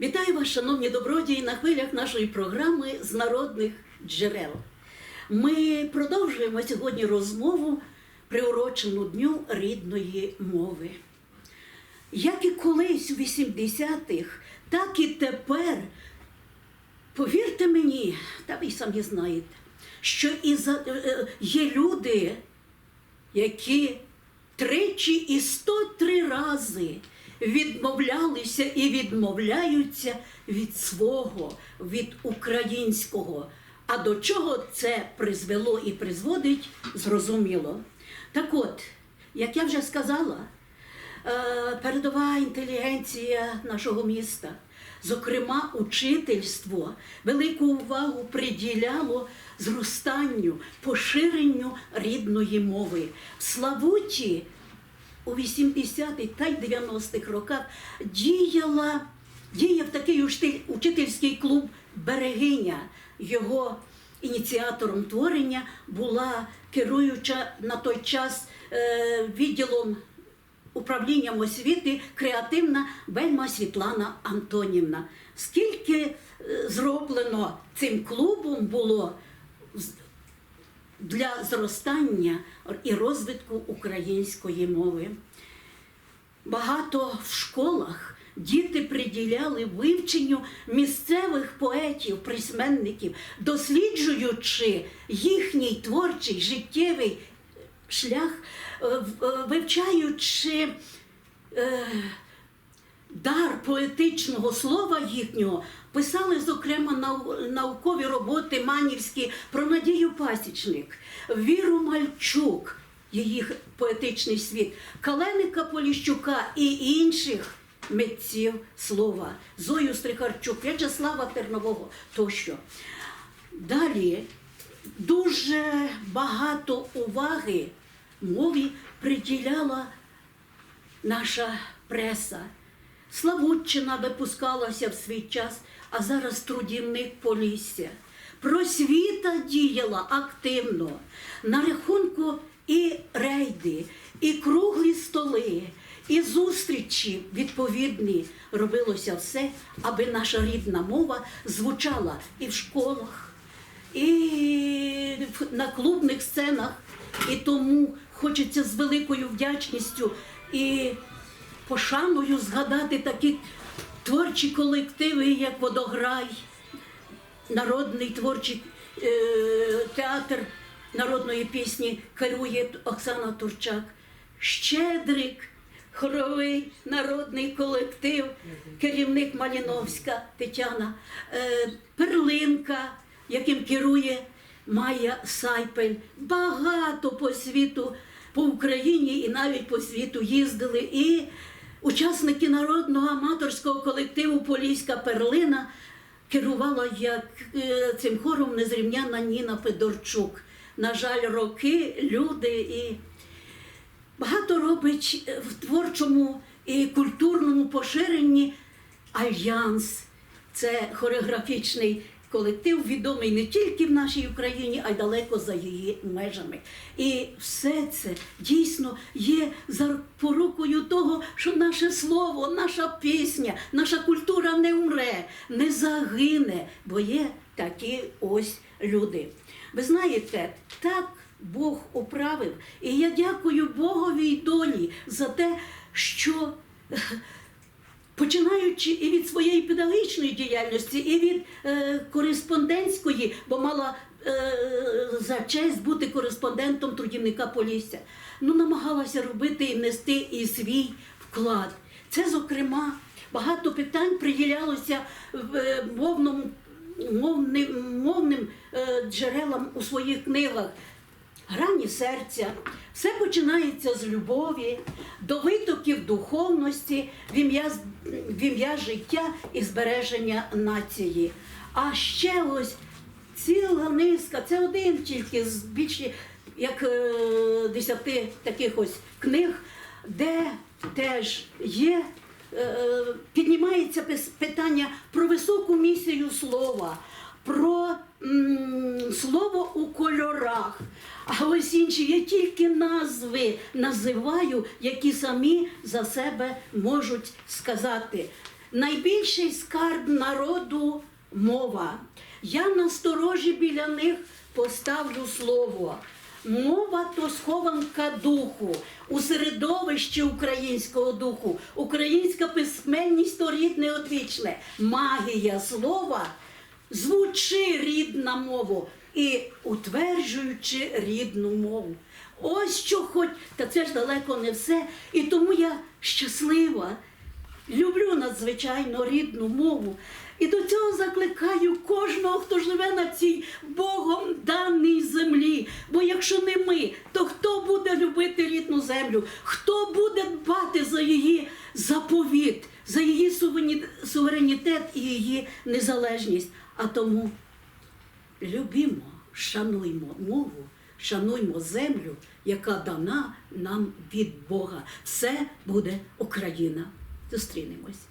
Вітаю вас, шановні добродії, на хвилях нашої програми з народних джерел. Ми продовжуємо сьогодні розмову, приурочену Дню рідної мови. Як і колись у 80-х, так і тепер, повірте мені, та ви самі знаєте, що і за, е, е, є люди, які тричі і 103 рази відмовлялися і відмовляються від свого, від українського. А до чого це призвело і призводить, зрозуміло. Так от, як я вже сказала, е, передова інтелігенція нашого міста, зокрема, учительство, велику увагу приділяло зростанню, поширенню рідної мови. В Славуті у 80-х та й 90-х роках діяла, діяв такий учительський клуб Берегиня. Його ініціатором творення була керуюча на той час е, відділом управлінням освіти креативна вельма Світлана Антонівна. Скільки е, зроблено цим клубом було для зростання і розвитку української мови. Багато в школах діти приділяли вивченню місцевих поетів, письменників, досліджуючи їхній творчий життєвий шлях, е, е, вивчаючи е, дар поетичного слова їхнього, писали, зокрема, наукові роботи Манівські про Надію Пасічник, Віру Мальчук, її поетичний світ, Каленика Поліщука і інших митців слова, Зою Стрихарчук, В'ячеслава Тернового тощо. Далі дуже багато уваги мові приділяла наша преса. Славутчина випускалася в свій час, а зараз трудівник Полісся. Просвіта діяла активно. На рахунку і рейди, і круглі столи, і зустрічі відповідні робилося все, аби наша рідна мова звучала і в школах, і на клубних сценах. І тому хочеться з великою вдячністю і пошаною згадати такі творчі колективи, як Водограй, народний творчий е, театр народної пісні керує Оксана Турчак, Щедрик, хоровий народний колектив, керівник Маліновська Тетяна, е, Перлинка, яким керує Майя Сайпель. Багато по світу, по Україні і навіть по світу їздили. І учасники народного аматорського колективу Поліська Перлина керувала як е, цим хором незрівняна Ніна Федорчук. На жаль, роки, люди і багато робить е, в творчому і культурному поширенні альянс. Це хореографічний колектив, відомий не тільки в нашій Україні, а й далеко за її межами. І все це дійсно є запорукою того, що наше слово, наша пісня, наша культура не умре, не загине, бо є такі ось люди. Ви знаєте, так Бог управив, і я дякую Богові й долі за те, що починаючи і від своєї педагогічної діяльності, і від е, кореспондентської, бо мала е, за честь бути кореспондентом трудівника Полісся, ну намагалася робити і внести і свій вклад. Це, зокрема, багато питань приділялося е, мовному мовним, мовним е, джерелам у своїх книгах. Грані серця, все починається з любові, до витоків духовності, в ім'я, життя і збереження нації. А ще ось ціла низка, це один тільки з більше як е, десяти таких ось книг, де теж є, е, піднімається питання про високу місію слова, про м, слово у кольорах. А ось інші я тільки назви називаю, які самі за себе можуть сказати. найбільший скарб народу мова. Я насторожі біля них поставлю слово. Мова то схованка духу у середовищі українського духу, українська письменність то рідне одвічне, магія слова звучи рідна мову і утверджуючи рідну мову. Ось що хоч, та це ж далеко не все. І тому я щаслива, люблю надзвичайно рідну мову. І до цього закликаю кожного, хто живе на цій Богом даній землі. Бо якщо не ми, то хто буде любити рідну землю? Хто буде дбати за її заповіт, за її суверенітет і її незалежність? А тому любімо, шануймо мову, шануймо землю, яка дана нам від Бога. Все буде Україна. Зустрінемось.